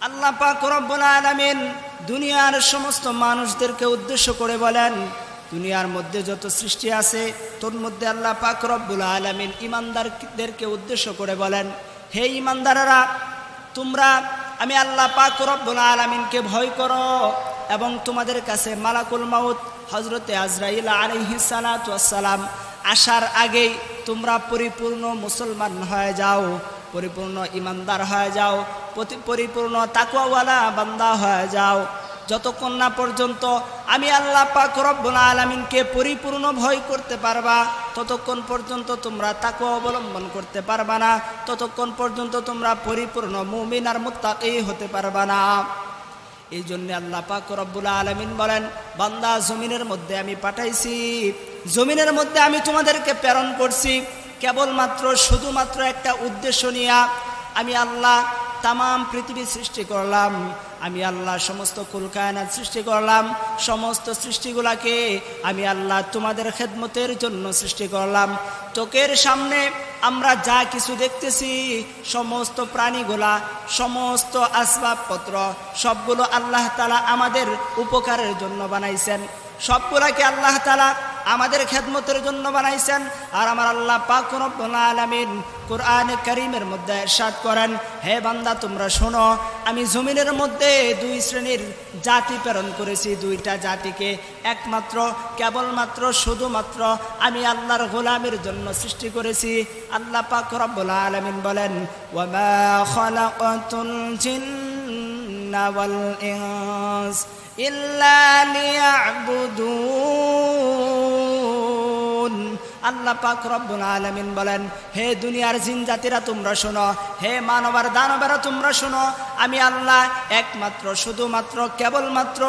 আল্লাহ পাক রব্বুল আলামিন দুনিয়ার সমস্ত মানুষদেরকে উদ্দেশ্য করে বলেন, দুনিয়ার মধ্যে যত সৃষ্টি আছে, তোর মধ্যে আল্লাহ পাক রব্বুল আলামিন ইমানদারদেরকে উদ্দেশ্য করে বলেন, হে ইমানদারেরা, তোমরা, আমি আল্লাহ পাক রব্বুল আলামিনকে ভয় করো এবং তোমাদের কাছে মালাকুল মাউত হজরতে আজরাইল আলহিসালাম আসার আগেই তোমরা পরিপূর্ণ মুসলমান হয়ে যাও। পরিপূর্ণ ইমানদার হয়ে যাও পরিপূর্ণ তাকুয়াওয়ালা বান্দা হয়ে যাও। যতক্ষণ না পর্যন্ত আমি আল্লাহ পাক রব্বুল আলমিনকে পরিপূর্ণ ভয় করতে পারবা, ততক্ষণ পর্যন্ত তোমরা তাকুয়া অবলম্বন করতে পারবা না, ততক্ষণ পর্যন্ত তোমরা পরিপূর্ণ মুমিন আর মুত্তাকি হতে পারবা না। এই জন্য আল্লাহ পাক রব্বুল আলমিন বলেন, বান্দা জমিনের মধ্যে আমি পাঠাইছি, জমিনের মধ্যে আমি তোমাদেরকে প্রেরণ করছি কেবলমাত্র, শুধুমাত্র একটা উদ্দেশ্য নিয়ে আমি আল্লাহ তাম পৃথিবী সৃষ্টি করলাম। আমি আল্লাহ সমস্ত কুলকায়নাত সৃষ্টি করলাম। সমস্ত সৃষ্টিগুলাকে আমি আল্লাহ তোমাদের খেদমতের জন্য সৃষ্টি করলাম। চোখের সামনে আমরা যা কিছু দেখতেছি, সমস্ত প্রাণীগুলা, সমস্ত আসবাবপত্র, সবগুলো আল্লাহ তালা আমাদের উপকারের জন্য বানাইছেন। সবগুলাকে আল্লাহ তালা আমাদের খেদমতের জন্য বানাইছেন। আর আমার আল্লাহ পাক রব্বুল আলামিন কোরআন করিমের মধ্যে ইরশাদ করেন, হে বান্দা, তোমরা শোনো, আমি জমিনের মধ্যে দুই শ্রেণির জাতি প্রেরণ করেছি। দুইটা জাতিকে একমাত্র, কেবলমাত্র, শুধুমাত্র আমি আল্লাহর গোলামের জন্য সৃষ্টি করেছি। আল্লাহ পাক রব্বুল আলামিন বলেন জিন্না ওয়াল ইনস। ইল্লা লিয়াবুদুন। আল্লাহ পাক রব্বুল আলামিন বলেন, হে দুনিয়ার জিন জাতিরা, তোমরা শোনো। হে মানবার দানবেরা, তোমরা শোনো। আমি আল্লাহ একমাত্র, শুধুমাত্র, কেবলমাত্র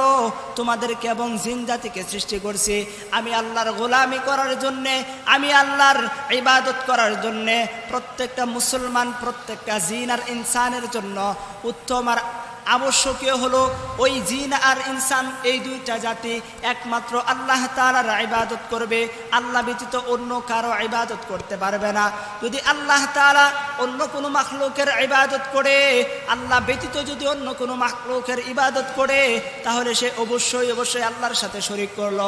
তোমাদেরকে এবং জিন জাতিকে সৃষ্টি করছি। আমি আল্লাহর গোলামি করার জন্যে, আমি আল্লাহর ইবাদত করার জন্যে প্রত্যেকটা মুসলমান, প্রত্যেকটা জিন আর ইনসানের জন্য উত্তম আর আবশ্যকীয় হলো ওই জিন আর ইনসান, এই দুইটা জাতি একমাত্র আল্লাহ তালার ইবাদত করবে। আল্লাহ ব্যতীত অন্য কারও ইবাদত করতে পারবে না। যদি আল্লাহ তালা অন্য কোনো মাখলুকের ইবাদত করে, আল্লাহ ব্যতীত যদি অন্য কোনো মাখলুকের ইবাদত করে, তাহলে সে অবশ্যই অবশ্যই আল্লাহর সাথে শরিক করল।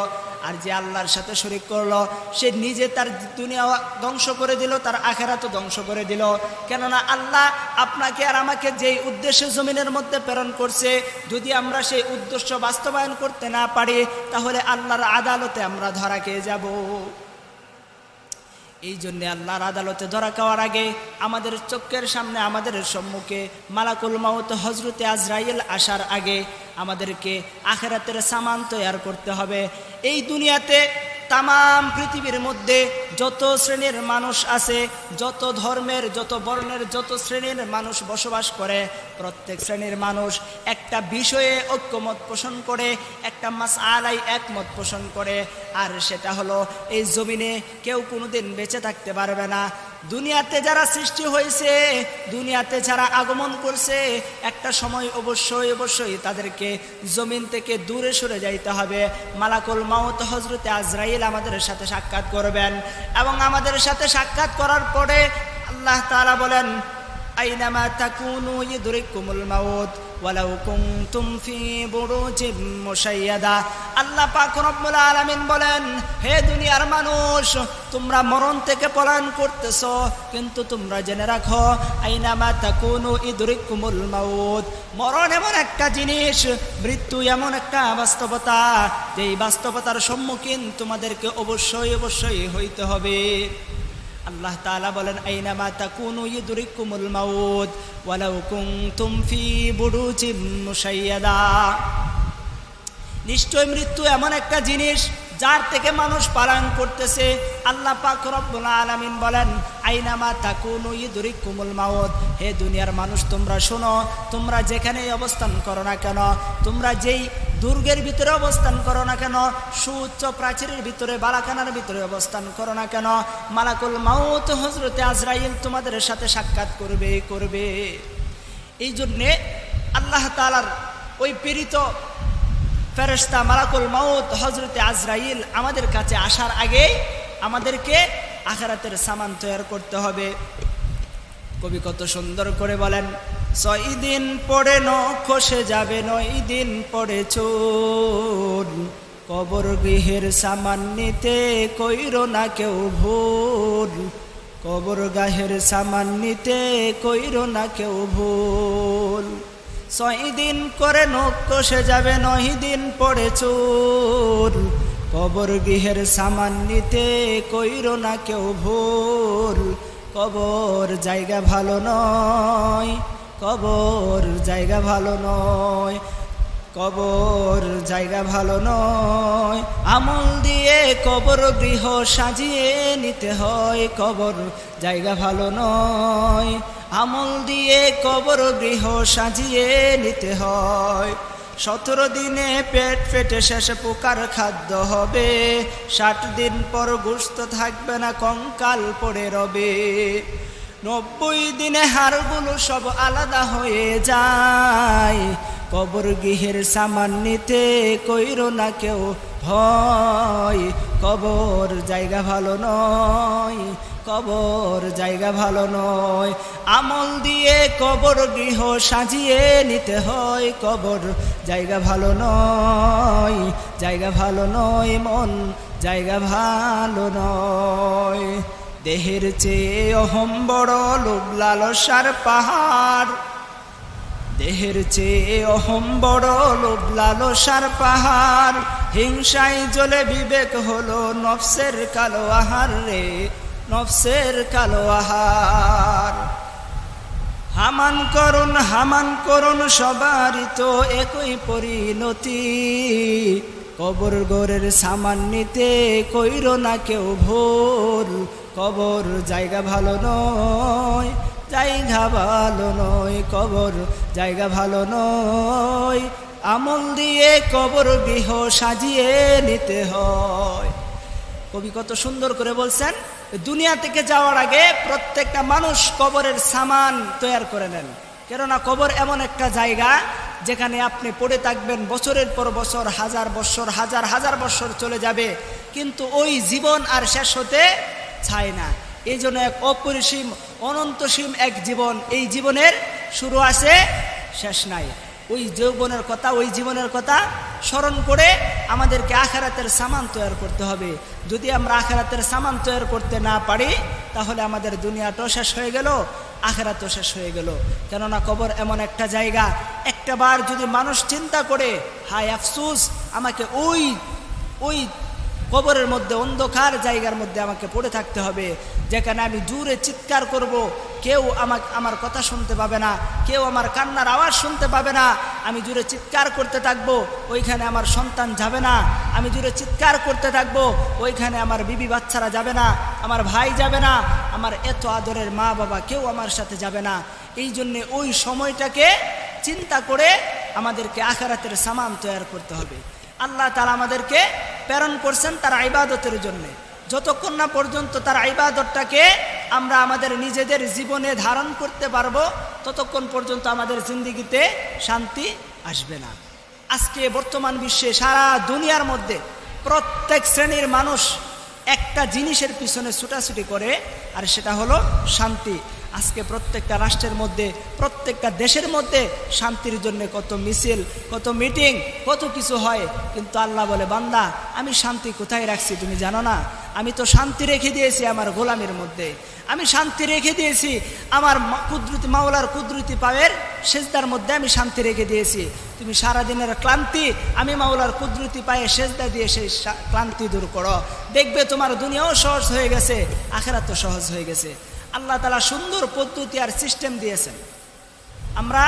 আর যে আল্লাহর সাথে শরিক করল, সে নিজে তার দুনিয়া ধ্বংস করে দিল, তার আখেরাতও ধ্বংস করে দিল। কেননা আল্লাহ আপনাকে আর আমাকে যেই উদ্দেশ্যে জমিনের মধ্যে প্রেরণ করছে, যদি আমরা সেই উদ্দেশ্য বাস্তবায়ন করতে না পারি, তাহলে আল্লাহর আদালতে আমরা ধরা খেয়ে যাব। এই জন্যে আল্লাহর আদালতে ধরা খাওয়ার আগে আমাদের চোখের সামনে, আমাদের সম্মুখে মালাকুল মাউত হজরতে আজরাইল আসার আগে আমাদেরকে আখেরাতের সামান তৈয়ার করতে হবে। এই দুনিয়াতে তাম পৃথিবীর মধ্যে যত শ্রেণির মানুষ আছে, যত ধর্মের, যত বর্ণের, যত শ্রেণির মানুষ বসবাস করে, প্রত্যেক শ্রেণির মানুষ একটা বিষয়ে ঐক্যমত পোষণ করে, একটা মাস আলাই একমত পোষণ করে। আর সেটা হলো, এই জমিনে কেউ কোনোদিন বেঁচে থাকতে পারবে না। দুনিয়াতে যারা সৃষ্টি হয়েছে, দুনিয়াতে যারা আগমন করছে, একটা সময় অবশ্যই অবশ্যই তাদেরকে জমিন থেকে দূরে সরে যাইতে হবে। মালাকুল মাউত হজরতে আজরাইল আমাদের সাথে সাক্ষাৎ করবেন এবং আমাদের সাথে সাক্ষাৎ করার পরে আল্লাহ তাআলা বলেন, আইনামা তাকুনু ইদরিকুমুল মাউত। ওয়ালাউ কুনতুম ফি বুরুজিম মুশাইয়াদা। আল্লাহ পাক রব্বুল আলামিন বলেন, হে দুনিয়ার মানুষ, তোমরা মরণ থেকে পলায়ন করতেছো, কিন্তু তোমরা জেনে রাখো, আইনামা তাকুনু ইদরিকুমুল মাউত। মরণ এমন একটা জিনিস, মৃত্যু এমন একটা বাস্তবতা, যেই বাস্তবতার সম্মুখীন তোমাদেরকে অবশ্যই অবশ্যই হইতে হবে। আল্লাহ তাআলা বলেন, আইনামা তাকুনু ইদরিকুমুল মাউত, ওয়ালাউ কুনতুম ফি বুরুজিম মুশাইয়াদা। নিশ্চয় মৃত্যু এমন একটা জিনিস যার থেকে মানুষ পালন করতেছে। আল্লাহ পাক রব্বুল আলামিন বলেন, আইনামা তাকুনু ইদরিকুমুল মাউত। হে দুনিয়ার মানুষ, তোমরা শোনো, তোমরা যেখানেই অবস্থান করো না কেন, তোমরা যেই দুর্গের ভিতরে অবস্থান করো না কেন? সুউচ্চ প্রাচীরের ভিতরে, বালাখানার ভিতরে অবস্থান করো না কেন? মালাকুল মাউত হজরতে আজরাইল তোমাদের সাথে সাক্ষাৎ করবে করবে। এই জন্যে আল্লাহ তালার ওই পীড়িত ফেরেস্তা মালাকুল মাউত হজরতে আজরাইল আমাদের কাছে আসার আগে আমাদেরকে আখারাতের সামান তৈরি করতে হবে। কবি কত সুন্দর করে বলেন ছয় দিন পরে নখ খসে যাবে, নয় দিন পরে চুল কবর গৃহের সামান নিতে কইর না কেউ ভুল কবর গাহের সামান নিতে কইর না কেউ ভুল ছয় দিন করে নখ যাবে, নয় দিন পরে চুল কবর গৃহের সামান নিতে কইর না কেউ ভুল কবর জায়গা ভালো নয় কবর জায়গা ভালো নয়, কবর জায়গা ভালো নয়। আমল দিয়ে কবর গৃহ সাজিয়ে নিতে হয়, কবর জায়গা ভালো নয়। আমল দিয়ে কবর গৃহ সাজিয়ে নিতে হয়। সতেরো দিনে পেট ফেটে শেষে পোকার খাদ্য হবে, ষাট দিন পর গুস্ত থাকবে না, কঙ্কাল পড়ে রবে। নব্বই দিনে হাড়গুলো সব আলাদা হয়ে যায়। কবর গৃহের সামান নিতে কইর না কেউ ভয়। কবর জায়গা ভালো নয়, কবর জায়গা ভালো নয়। আমল দিয়ে কবর গৃহ সাজিয়ে নিতে হয়। কবর জায়গা ভালো নয়, জায়গা ভালো নয়, মন জায়গা ভালো নয়। দেহের চেয়ে অহম বড় লোভ লালসার পাহাড়। দেহের চেয়ে অহম বড় লোভ লালসার পাহাড়। হিংসায় জ্বলে বিবেক হলো নফসের কালো আহার রে, নফসের কালো আহার। হামান করুন হামান করুন সবারই তো একই পরিণতি। কবর গোরের সামান নিতে কইর না কেউ ভোর। কবর জায়গা ভালো নয়, জায়গা ভালো নয়, কবর জায়গা ভালো নয়। আমল দিয়ে কবর গৃহ সাজিয়ে নিতে হয়। কবি কত সুন্দর করে বলছেন, দুনিয়া থেকে যাওয়ার আগে প্রত্যেকটা মানুষ কবরের সামান তৈয়ার করে নেন। কেননা কবর এমন একটা জায়গা যেখানে আপনি পড়ে থাকবেন, বছরের পর বছর, হাজার বছর, হাজার হাজার বছর চলে যাবে। কিন্তু ওই জীবন আর শেষ হতে চায় না। এই জন্য এক অপরিসীম, অনন্তসীম এক জীবন, এই জীবনের শুরু আছে শেষ নাই। ওই যৌবনের কথা, ওই জীবনের কথা স্মরণ করে আমাদেরকে আখারাতের সামান তৈরি করতে হবে। যদি আমরা আখারাতের সামান তৈরি করতে না পারি, তাহলে আমাদের দুনিয়াটাও শেষ হয়ে গেল, আখেরাতও শেষ হয়ে গেল। কেননা কবর এমন একটা জায়গা একটা বার যদি মানুষ চিন্তা করে, হায় আফসুস, আমাকে ওই ওই কবরের মধ্যে, অন্ধকার জায়গার মধ্যে আমাকে পড়ে থাকতে হবে। যেখানে আমি জুড়ে চিৎকার করব, কেউ আমাকে, আমার কথা শুনতে পাবে না, কেউ আমার কান্নার আওয়াজ শুনতে পাবে না। আমি জুড়ে চিৎকার করতে থাকব, ওইখানে আমার সন্তান যাবে না। আমি জুড়ে চিৎকার করতে থাকব, ওইখানে আমার বিবি বাচ্চারা যাবে না, আমার ভাই যাবে না, আমার এত আদরের মা বাবা কেউ আমার সাথে যাবে না। এই জন্যে ওই সময়টাকে চিন্তা করে আমাদেরকে আখারাতের সামান তৈরি করতে হবে। আল্লাহ তালা আমাদেরকে প্রেরণ করছেন তার ইবাদতের জন্য। যতক্ষণ না পর্যন্ত তার ইবাদতটাকে আমরা আমাদের নিজেদের জীবনে ধারণ করতে পারব, ততক্ষণ পর্যন্ত আমাদের জিন্দিগিতে শান্তি আসবে না। আজকে বর্তমান বিশ্বে সারা দুনিয়ার মধ্যে প্রত্যেক শ্রেণির মানুষ একটা জিনিসের পিছনে ছুটাছুটি করে, আর সেটা হলো শান্তি। আজকে প্রত্যেকটা রাষ্ট্রের মধ্যে, প্রত্যেকটা দেশের মধ্যে শান্তির জন্য কত মিছিল, কত মিটিং, কত কিছু হয়। কিন্তু আল্লাহ বলে, বান্দা, আমি শান্তি কোথায় রাখছি তুমি জানো না? আমি তো শান্তি রেখে দিয়েছি আমার গোলামের মধ্যে। আমি শান্তি রেখে দিয়েছি আমার কুদরতি মাওলার কুদরতি পাওয়ের সেজদার মধ্যে আমি শান্তি রেখে দিয়েছি। তুমি সারাদিনের ক্লান্তি, আমি মাওলার কুদরতি পায়ে সেজদা দিয়ে সেই ক্লান্তি দূর করো। দেখবে তোমার দুনিয়াও সহজ হয়ে গেছে আখেরা তো সহজ হয়ে গেছে। আল্লাহ তালা সুন্দর পদ্ধতি আর সিস্টেম দিয়েছেন। আমরা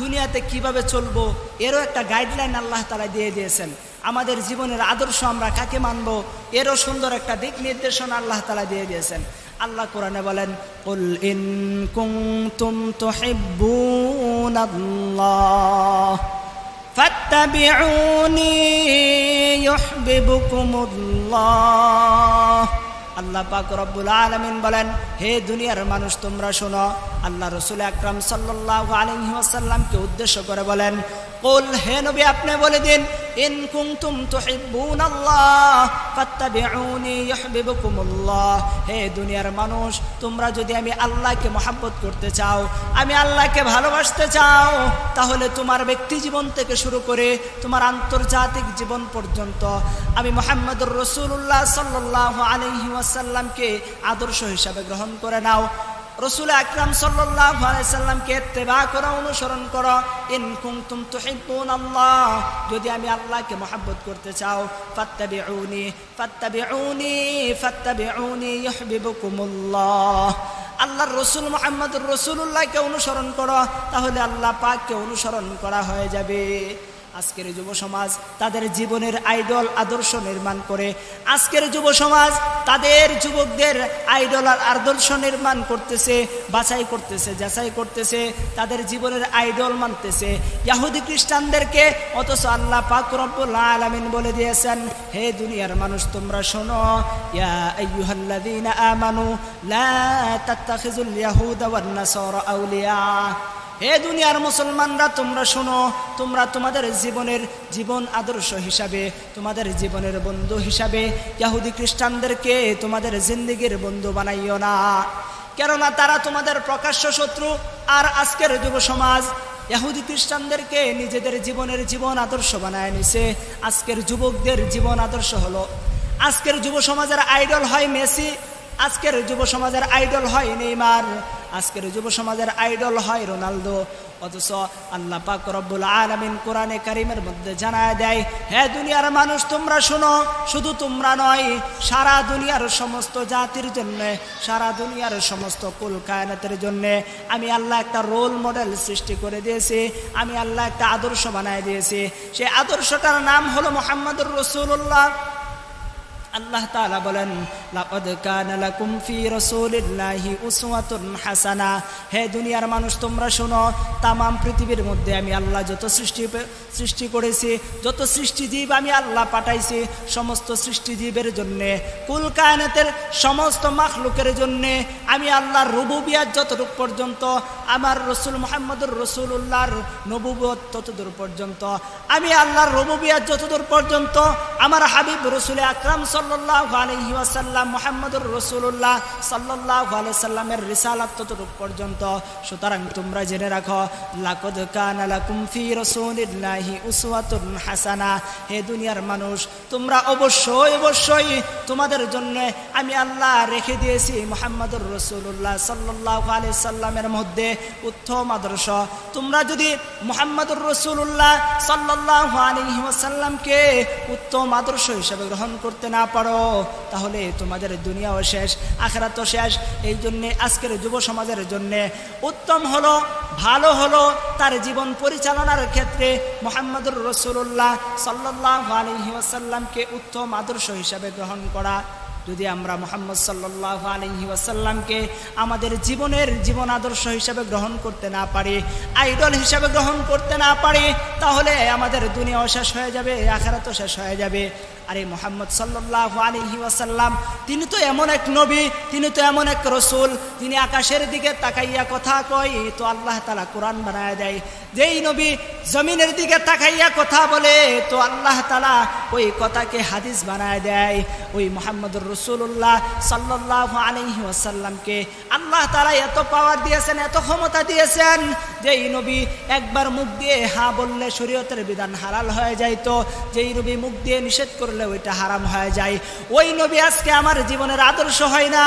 দুনিয়াতে কীভাবে চলবো, এরও একটা গাইডলাইন আল্লাহ তালা দিয়ে দিয়েছেন। আমাদের জীবনের আদর্শ আমরা কাকে মানব, এরও সুন্দর একটা দিক নির্দেশনা আল্লাহ তালা দিয়ে দিয়েছেন। আল্লাহ কোরআনে বলেন, কুল ইন কুনতুম ফাত্তাবিউনি ইউহিব্বুকুমুল্লাহ। আল্লাহ পাক রব্বুল আলমিন বলেন, হে দুনিয়ার মানুষ, তোমরা শোনো। আল্লাহ রসুল আকরাম সাল্লাহ আলহি আসাল্লামকে উদ্দেশ্য করে বলেন কুল, হে নবী, আপনি বলে দিন, ইন কুনতুম তুহিব্বুন আল্লাহ ফাত্তাবিউনি ইউহিব্বুকুমুল্লাহ। হে দুনিয়ার মানুষ, তোমরা যদি আমি আল্লাহকে মহাব্বত করতে চাও, আমি আল্লাহকে ভালোবাসতে চাও, তাহলে তোমার ব্যক্তি জীবন থেকে শুরু করে তোমার আন্তর্জাতিক জীবন পর্যন্ত আমি মোহাম্মদুর রসুল্লাহ সাল্লাহ আলহি ওয়াসাল্লামকে আদর্শ হিসাবে গ্রহণ করে নাও। রসুল আকরাম আলাইসাল্লামকে তেবা করো, অনুসরণ করো। ইন কুনতুম তুহিব্বুন আল্লাহ, যদি আমি আল্লাহকে মহাব্বত করতে চাও, ফাত্তাবিউনি ফাত্তাবিউনি ফাত্তাবিউনি ইউহিব্বুকুমুল্লাহ। আল্লাহর রসুল মোহাম্মদুর রসুল্লাহকে অনুসরণ করো, তাহলে আল্লাহ পাককে অনুসরণ করা হয়ে যাবে। আজকের যুব সমাজ তাদের জীবনের আইডল আদর্শ নির্মাণ করে। আজকের যুব সমাজ তাদের যুবকদের আইডল আর আদর্শ নির্মাণ করতেছে, বাছাই করতেছে, যাচাই করতেছে, তাদের জীবনের আইডল মানতেছে। ইয়াহুদি খ্রিস্টানদেরকে অথচ আল্লাহ পাক রব্বুল বলে দিয়েছেন, হে দুনিয়ার মানুষ, তোমরা শোনো, ইয়া আমানু, লা ইয়াহুদা হে দুনিয়ার মুসলমানরা, তোমরা শোনো, তোমরা তোমাদের জীবনের জীবন আদর্শ হিসাবে, তোমাদের জীবনের বন্ধু হিসাবে ইয়াহুদি খ্রিস্টানদেরকে তোমাদের জিন্দিগির বন্ধু বানাইও না। কেননা তারা তোমাদের প্রকাশ্য শত্রু আর আজকের যুব সমাজ ইহুদি খ্রিস্টানদেরকে নিজেদের জীবনের জীবন আদর্শ বানায় নিছে। আজকের যুবকদের জীবন আদর্শ হলো, আজকের যুব সমাজের আইডল হয় মেসি, আজকের যুব সমাজের আইডল হয় নেইমার। আজকের যুব সমাজের আইডল হয় রোনালদো। অথচ আল্লাহ পাক রব্বুল আলামিন কোরআনে কারিমের মধ্যে জানায় দেয় হ্যাঁ দুনিয়ার মানুষ, তোমরা শোনো, শুধু তোমরা নয়, সারা দুনিয়ার সমস্ত জাতির জন্য, সারা দুনিয়ার সমস্ত কুল কায়নাতের জন্য আমি আল্লাহ একটা রোল মডেল সৃষ্টি করে দিয়েছি, আমি আল্লাহ একটা আদর্শ বানায় দিয়েছি। সেই আদর্শটার নাম হলো মোহাম্মদুর রসুল্লাহ আল্লাহ তাআলা বলেন, লাকাদ কানা লাকুম ফি হাসানা। হে দুনিয়ার মানুষ, তোমরা শোনো, তামাম পৃথিবীর মধ্যে আমি আল্লাহ যত সৃষ্টি সৃষ্টি করেছি, যত সৃষ্টিজীব আমি আল্লাহ পাঠাইছি, সমস্ত সৃষ্টিজীবের জন্য, কুল কায়নাতের সমস্ত মাখলুকের জন্য আমি আল্লাহর রুবুবিয়াত যতটুক পর্যন্ত, আমার রসুল মোহাম্মদুর রসুল্লাহর নবুবত ততদূর পর্যন্ত, আমি আল্লাহর রবুবিয়াত যতদূর পর্যন্ত, আমার হাবিব রসুল আকরাম মানুষ, তোমরা অবশ্যই অবশ্যই তোমাদের জন্য আমি আল্লাহ রেখে দিয়েছি মোহাম্মদুর রসুল্লাহ সাল্লাহ আলি সাল্লামের মধ্যে উত্তম আদর্শ। তোমরা যদি মোহাম্মদুর রসুল্লাহ সাল্লাহ আলহি ওয়াসাল্লামকে উত্তম আদর্শ হিসেবে গ্রহণ করতে না পারো, তাহলে তোমাদের দুনিয়াও শেষ, আখরাতও শেষ। এই জন্যে আজকের যুব সমাজের জন্যে উত্তম হলো, ভালো হলো তার জীবন পরিচালনার ক্ষেত্রে মোহাম্মদুর রসুল্লাহ সাল্লাহ আলহি ওয়াসাল্লামকে উত্তম আদর্শ হিসাবে গ্রহণ করা। যদি আমরা মোহাম্মদ সাল্লাহ আলহি ওয়াসাল্লামকে আমাদের জীবনের জীবন আদর্শ হিসাবে গ্রহণ করতে না পারি, আইডল হিসাবে গ্রহণ করতে না পারি, তাহলে আমাদের দুনিয়াও শেষ হয়ে যাবে, আখারাতও শেষ হয়ে যাবে। আরে মোহাম্মদ সাল্লাহ আলহি ওয়াসাল্লাম, তিনি তো এমন এক নবী, তিনি তো এমন এক রসুল, তিনি আকাশের দিকে তাকাইয়া কথা কয় তো আল্লাহ তালা কোরআন বানায় দেয়। যেই নবী জমিনের দিকে তাকাইয়া কথা বলে, তো আল্লাহ তালা ওই কথাকে হাদিস বানায় দেয়। ওই মোহাম্মদুর রসুল্লাহ সাল্লাহ আলহি ওয়াসাল্লামকে আল্লাহ তালা এত পাওয়ার দিয়েছেন, এত ক্ষমতা দিয়েছেন, যেই নবী একবার মুখ দিয়ে হা বললে শরীয়তের বিধান হারাল হয়ে যাইতো, যেই নবী মুখ দিয়ে নিষেধ করলে ওইটা হারাম হয়ে যায়। ওই নবী আজকে আমার জীবনের আদর্শ হয় না।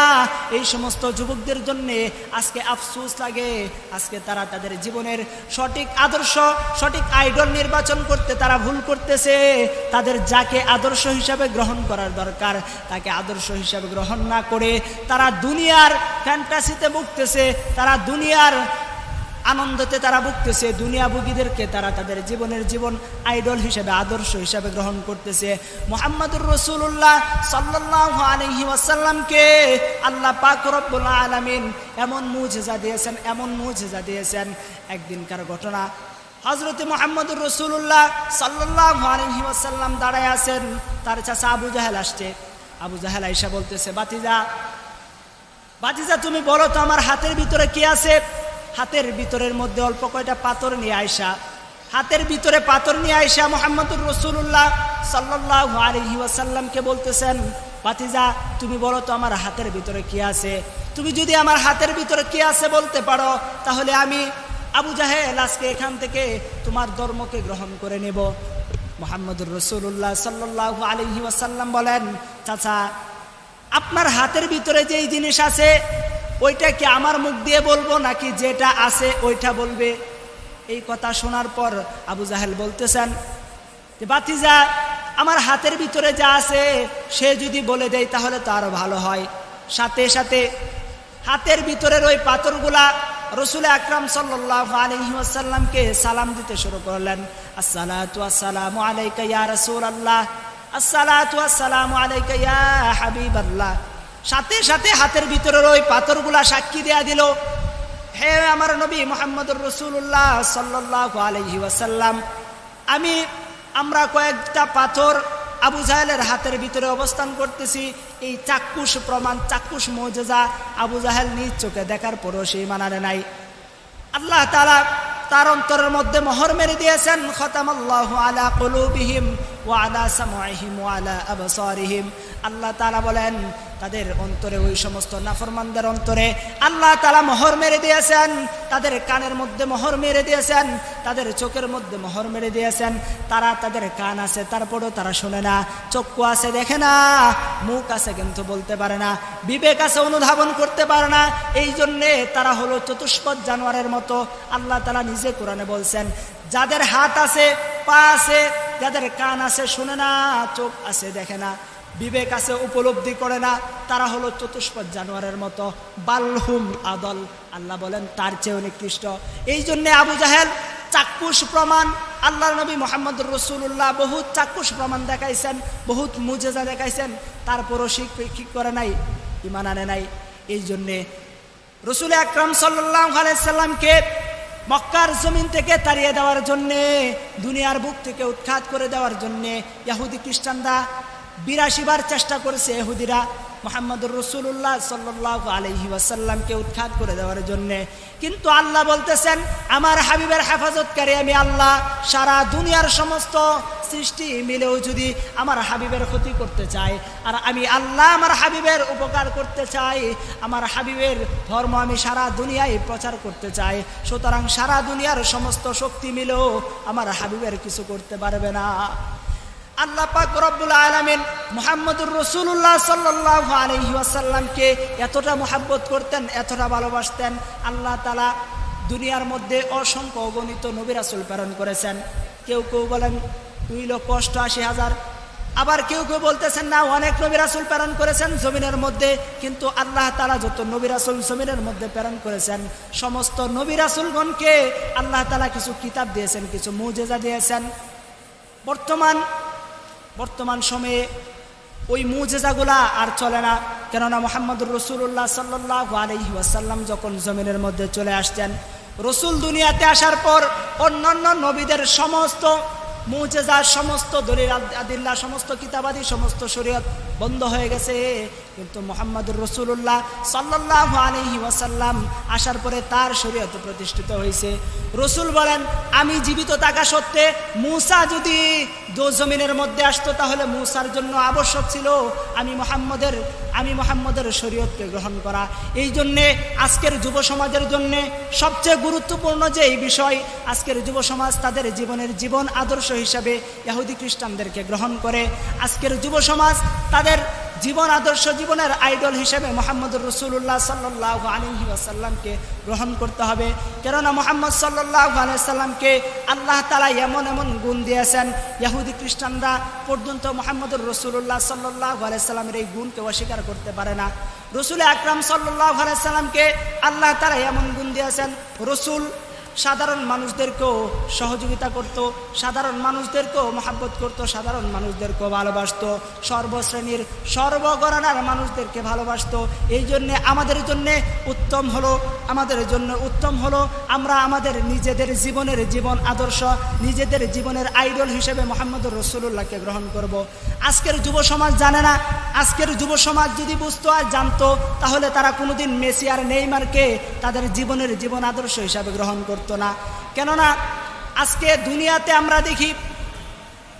এই সমস্ত যুবকদের জন্য আজকে আফসুস লাগে। আজকে তারা তাদের জীবনের সঠিক আদর্শ, সঠিক আইডল নির্বাচন করতে তারা ভুল করতেছে। তাদের যাকে আদর্শ হিসাবে গ্রহণ করার দরকার, তাকে আদর্শ হিসাবে গ্রহণ না করে তারা দুনিয়ার ফ্যান্টাসিতে ভুগতেছে। তারা দুনিয়ার আনন্দতে তারা ভুগতেছে, দুনিয়া দুনিয়াভোগীদেরকে তারা তাদের জীবনের জীবন আইডল হিসেবে, আদর্শ হিসেবে গ্রহণ করতেছে। মোহাম্মদুর রসুল্লাহ সাল্লাহ আলহি ওয়াসাল্লামকে আল্লাহ পাক রব্বুল আলমিন এমন মুজেজা দিয়েছেন, এমন মুজেজা দিয়েছেন। একদিনকার ঘটনা হজরত মোহাম্মদুর রসুল্লাহ সাল্লাহ আলহি দাঁড়ায় আছেন, তার চাষা আবু জাহেল আসছে। আবু জাহেল আইসা বলতেছে, বাতিজা বাতিজা তুমি বলো তো আমার হাতের ভিতরে কি আছে? হাতের ভিতরের মধ্যে অল্প কয়টা পাথর নিয়ে আয়সা। হাতের ভিতরে পাথর নিয়ে আইসা মোহাম্মদুর রসুল্লাহ সাল্লাহ আলহি ওয়াসাল্লামকে বলতেছেন পাতিজা তুমি বলো তো আমার হাতের ভিতরে কি আছে? তুমি যদি আমার হাতের ভিতরে কি আছে বলতে পারো, তাহলে আমি আবু জাহেল আজকে এখান থেকে তোমার ধর্মকে গ্রহণ করে নেব। মোহাম্মদুর রসুল্লাহ সাল্লাহ আলহি ওয়াসাল্লাম বলেন, চাচা, আপনার হাতের ভিতরে যেই জিনিস আছে ওইটা কি আমার মুখ দিয়ে বলব নাকি যেটা আছে ওইটা বলবে? এই কথা শোনার পর আবু জাহেল বলতেছেন, যে বাতিজা, আমার হাতের ভিতরে যা আছে সে যদি বলে দেয় তাহলে তো আরও ভালো হয়। সাথে সাথে হাতের ভিতরের ওই পাথরগুলা রসুল আকরাম সাল্লাহ আলহিহাসাল্লামকে সালাম দিতে শুরু করলেন। আসসালাতু আসসালামু আলাইকা ইয়া রাসূল আল্লাহ আসসালাতু আসসালামু আলাইকা ইয়া হাবিব আল্লাহ সাথে সাথে হাতের ভিতরের ওই পাথরগুলা সাক্ষী দেয়া দিল। হে আমার নবী মোহাম্মদুর রসুল্লাহ সাল্লাহ আলহি ওয়াসাল্লাম, আমি, আমরা কয়েকটা পাথর আবু জাহেলের হাতের ভিতরে অবস্থান করতেছি। এই চাক্ষুষ প্রমাণ, চাক্ষুষ মৌজেজা আবু জাহেল নিজ চোখে দেখার পরও সেই মানানে নাই। আল্লাহ তালা তার অন্তরের মধ্যে মোহর মেরে দিয়েছেন, খতামাল্লাহ আলা কলুবিহিম। সামাহিম আল্লাহ তালা বলেন, তাদের অন্তরে, ওই সমস্ত নাফরমানদের অন্তরে আল্লাহ তালা মোহর মেরে দিয়েছেন। তাদের কানের মধ্যে মোহর মেরে দিয়েছেন। তাদের চোখের মধ্যে মোহর মেরে দিয়েছেন। তারা তাদের কান আছে, তারপরেও তারা শোনে না। চক্ষু আছে, দেখে না। মুখ আছে, কিন্তু বলতে পারে না। বিবেক আছে, অনুধাবন করতে পারে না। এই জন্যে তারা হলো চতুষ্পদ জানোয়ারের মতো। আল্লাহ তালা নিজে কোরআনে বলছেন, যাদের হাত আছে, পা আছে যাদের কান আছে শুনে না, চোখ আছে দেখে না, বিবেক আছে উপলব্ধি করে না, তারা হলো চতুষ্পদ জানোয়ারের মতো। বালহুম আদল, আল্লাহ বলেন তার চেয়েও নিকৃষ্ট। এই জন্যে আবু জাহেল চাক্ষুষ প্রমাণ আল্লাহ নবী মোহাম্মদ রসুল্লাহ বহুত চাক্ষুষ প্রমাণ দেখাইছেন, বহুত মুজেজা দেখাইছেন। তারপরও শিখ ঠিক করে নাই? ইমান আনে নাই। এই জন্যে রসুল আকরম সাল্লাহ আলাইসাল্লামকে মক্কার জমিন থেকে তাড়িয়ে দেওয়ার জন্যে, দুনিয়ার বুক থেকে উৎখাত করে দেওয়ার জন্যে, ইয়াহুদি খ্রিস্টানরা বিরাশিবার চেষ্টা করেছে এহুদিরা মোহাম্মদুর রসুল্লাহ সাল্লাহ আলহি ওয়াসাল্লামকে উৎখাত করে দেওয়ার জন্যে। কিন্তু আল্লাহ বলতেছেন, আমার হাবিবের হেফাজতকারী আমি আল্লাহ। সারা দুনিয়ার সমস্ত সৃষ্টি মিলেও যদি আমার হাবিবের ক্ষতি করতে চাই আর আমি আল্লাহ আমার হাবিবের উপকার করতে চাই, আমার হাবিবের ধর্ম আমি সারা দুনিয়ায় প্রচার করতে চাই, সুতরাং সারা দুনিয়ার সমস্ত শক্তি মিলেও আমার হাবিবের কিছু করতে পারবে না। আল্লাহ রব্বুল আলমিন মোহাম্মদুর রসুল্লাহ সাল্লাহ আলহি আসাল্লামকে এতটা মোহাব্বত করতেন, এতটা ভালোবাসতেন। আল্লাহ তালা দুনিয়ার মধ্যে অসংখ্য অগণিত নবী রাসুল প্রেরণ করেছেন। কেউ কেউ বলেন দুই লক্ষ অষ্টআশি হাজার। আবার কেউ কেউ বলতেছেন, না, অনেক নবী রাসুল প্রেরণ করেছেন জমিনের মধ্যে, কিন্তু আল্লাহ তালা যত নবী রাসুল জমিনের মধ্যে প্রেরণ করেছেন, সমস্ত নবী রাসুলগণকে আল্লাহ তালা কিছু কিতাব দিয়েছেন, কিছু মুজেজা দিয়েছেন। বর্তমান বর্তমান সময়ে ওই মুজেজাগুলা আর চলে না। কেননা মোহাম্মদুর রসুল্লাহ সাল্লাহ আলহি ওয়াসাল্লাম যখন জমিনের মধ্যে চলে আসছেন, রসুল দুনিয়াতে আসার পর অন্যান্য নবীদের সমস্ত মুজেজার, সমস্ত দলিল আদিল্লা সমস্ত কিতাবাদি, সমস্ত শরীয়ত বন্ধ হয়ে গেছে। কিন্তু মোহাম্মদুর রসুল্লাহ সাল্লাহ আলহি ওয়াসাল্লাম আসার পরে তার শরীয়ত প্রতিষ্ঠিত হয়েছে। রসুল বলেন, আমি জীবিত থাকা সত্ত্বে মূসা যদি জমিনের মধ্যে আসতো, তাহলে মূসার জন্য আবশ্যক ছিল আমি মোহাম্মদের আমি মোহাম্মদের শরীয়তকে গ্রহণ করা। এই জন্যে আজকের যুব সমাজের জন্যে সবচেয়ে গুরুত্বপূর্ণ যে এই বিষয়, আজকের যুব সমাজ তাদের জীবনের জীবন আদর্শ হিসাবে ইহুদি খ্রিস্টানদেরকে গ্রহণ করে। আজকের যুব সমাজ তাদের জীবন, আদর্শ জীবনের আইডল হিসেবে মোহাম্মদ রসুল্লাহ সাল্লাহ আলহি আসাল্লামকে গ্রহণ করতে হবে। কেননা মোহাম্মদ সাল্লাহ আলাইসাল্লামকে আল্লাহ তালা এমন এমন গুণ দিয়েছেন ইয়াহুদি খ্রিস্টানরা পর্যন্ত মোহাম্মদুর রসুল্লাহ সাল্লাহ আলাইসাল্লামের এই গুণকে অস্বীকার করতে পারে না। রসুল আকরাম সাল্লাহ আলাইসাল্লামকে আল্লাহ তালা এমন গুণ দিয়েছেন, রসুল সাধারণ মানুষদেরকেও সহযোগিতা করত, সাধারণ মানুষদেরকেও মহাব্বত করত, সাধারণ মানুষদেরকেও ভালোবাসত, সর্বশ্রেণীর সর্বগণনার মানুষদেরকে ভালোবাসত এই জন্যে, আমাদের জন্যে উত্তম হলো, আমাদের জন্য উত্তম হলো আমরা আমাদের নিজেদের জীবনের জীবন আদর্শ, নিজেদের জীবনের আইডল হিসেবে মোহাম্মদুর রসুল্লাহকে গ্রহণ করব। আজকের যুব সমাজ জানে না, আজকের যুব সমাজ যদি বুঝতো আর জানতো, তাহলে তারা কোনোদিন মেসি আর নেইমারকে তাদের জীবনের জীবন আদর্শ হিসাবে গ্রহণ করতো না। কেননা আজকে দুনিয়াতে আমরা দেখি,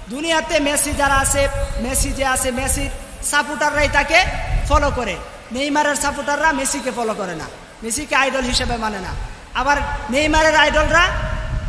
দুনিয়াতে মেসি যারা আছে, মেসি যে আছে মেসির সাপোর্টাররাই তাকে ফলো করে। নেইমারের সাপোর্টাররা মেসিকে ফলো করে না। মেসিকে আইডল হিসেবে মানে না। আবার নেইমারের আইডলরা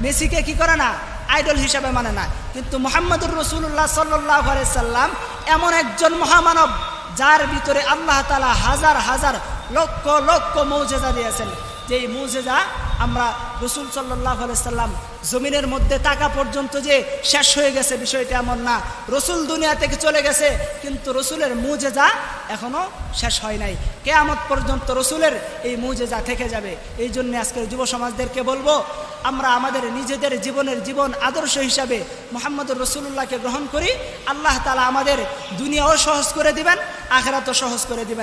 মেসিকে কি করে না? আইডল হিসেবে মানে না। কিন্তু মোহাম্মদুর রসুল্লাহ সাল্লাহ সাল্লাম এমন একজন মহামানব, যার ভিতরে আল্লাহ তালা হাজার হাজার লক্ষ লক্ষ মৌজেজা দিয়েছেন। যেই মৌজেজা আমরা রসুল সাল্লাহ সাল্লাম জমিনের মধ্যে টাকা পর্যন্ত যে শেষ হয়ে গেছে বিষয়টা এমন না। রসুল দুনিয়া থেকে চলে গেছে? কিন্তু রসুলের মুজেজা এখনও শেষ হয় নাই। কেয়ামত পর্যন্ত রসুলের এই মুজেজা থেকে যাবে। এই জন্য আজকের যুব সমাজদেরকে বলব, আমরা আমাদের নিজেদের জীবনের জীবন আদর্শ হিসাবে মোহাম্মদুর রসুল্লাহকে গ্রহণ করি। আল্লাহ তালা আমাদের দুনিয়াও সহজ করে দিবেন, আখেরাতও সহজ করে দিবেন।